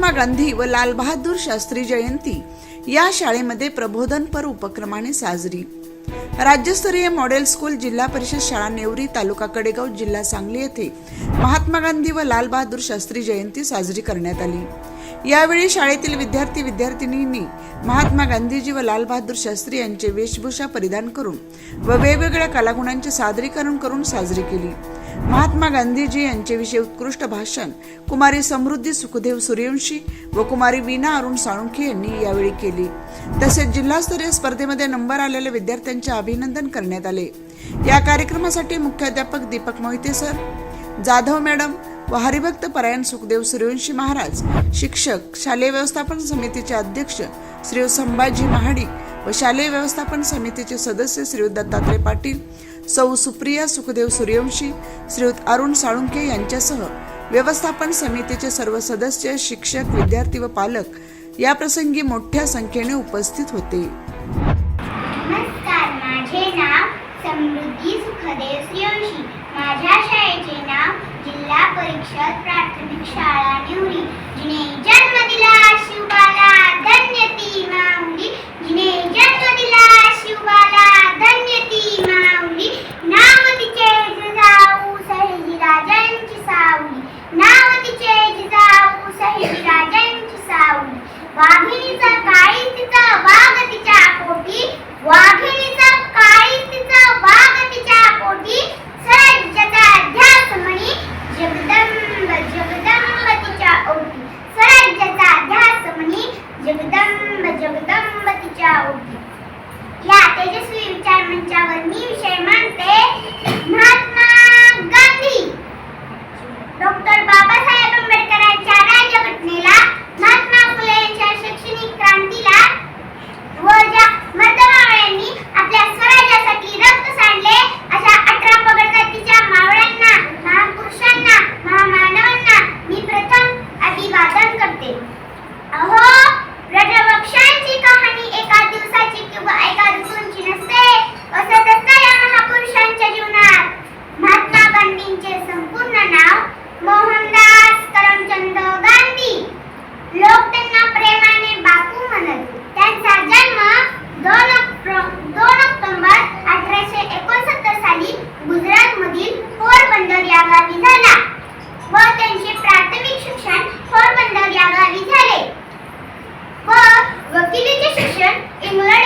महात्मा गांधी व लालबहादूर शास्त्री जयंती या शाळेमध्ये प्रबोधनपर उपक्रमाने साजरी. राज्यस्तरीय मॉडेल स्कूल जिल्हा परिषद शाळा नेवरी तालुका कडेगाव जिल्हा सांगली येथे महात्मा गांधी व लालबहादूर शास्त्री जयंती साजरी करण्यात आली. यावेळी शाळेतील विद्यार्थी विद्यार्थिनींनी महात्मा गांधीजी व लालबहादूर शास्त्री यांचे वेशभूषा परिधान करून व वेगवेगळ्या कलागुणांचे सादरीकरण करून साजरी केली. महात्मा गांधीजी यांच्याविषयी उत्कृष्ट भाषण कुमारी समृद्धी सुखदेव सूर्यवंशी व कुमारी वीणा अरुण साळुंखे यांनी यावेळी केली. तसेच जिल्हास्तरीय स्पर्धेमध्ये नंबर आलेल्या विद्यार्थ्यांचे अभिनंदन करण्यात आले. या कार्यक्रमासाठी मुख्याध्यापक दीपक मोहिते सर जाधव मॅडम व हरिभक्त परायण सुखदेव सूर्यवंशी महाराज शिक्षक शालेय व्यवस्थापन समितीचे अध्यक्ष श्री संभाजी महाडी व शालेय व्यवस्थापन समितीचे सदस्य श्री दत्तात्रय पाटील सौ सुप्रिया सुखदेव सूर्यवंशी श्रीयुत अरुण साळुंके यांच्यासह व्यवस्थापन समितीचे सर्व सदस्य शिक्षक विद्यार्थी व पालक या प्रसंगी मोठ्या संख्येने उपस्थित होते. नमस्कार माझे नाव समृद्धी सुखदेव सूर्यवंशी. माझ्या शाळेचे नाव जिल्हा परिषद प्राथमिक शाळा निवडी. तेजस्वी विचार मंचावर मी विषय Stimulate.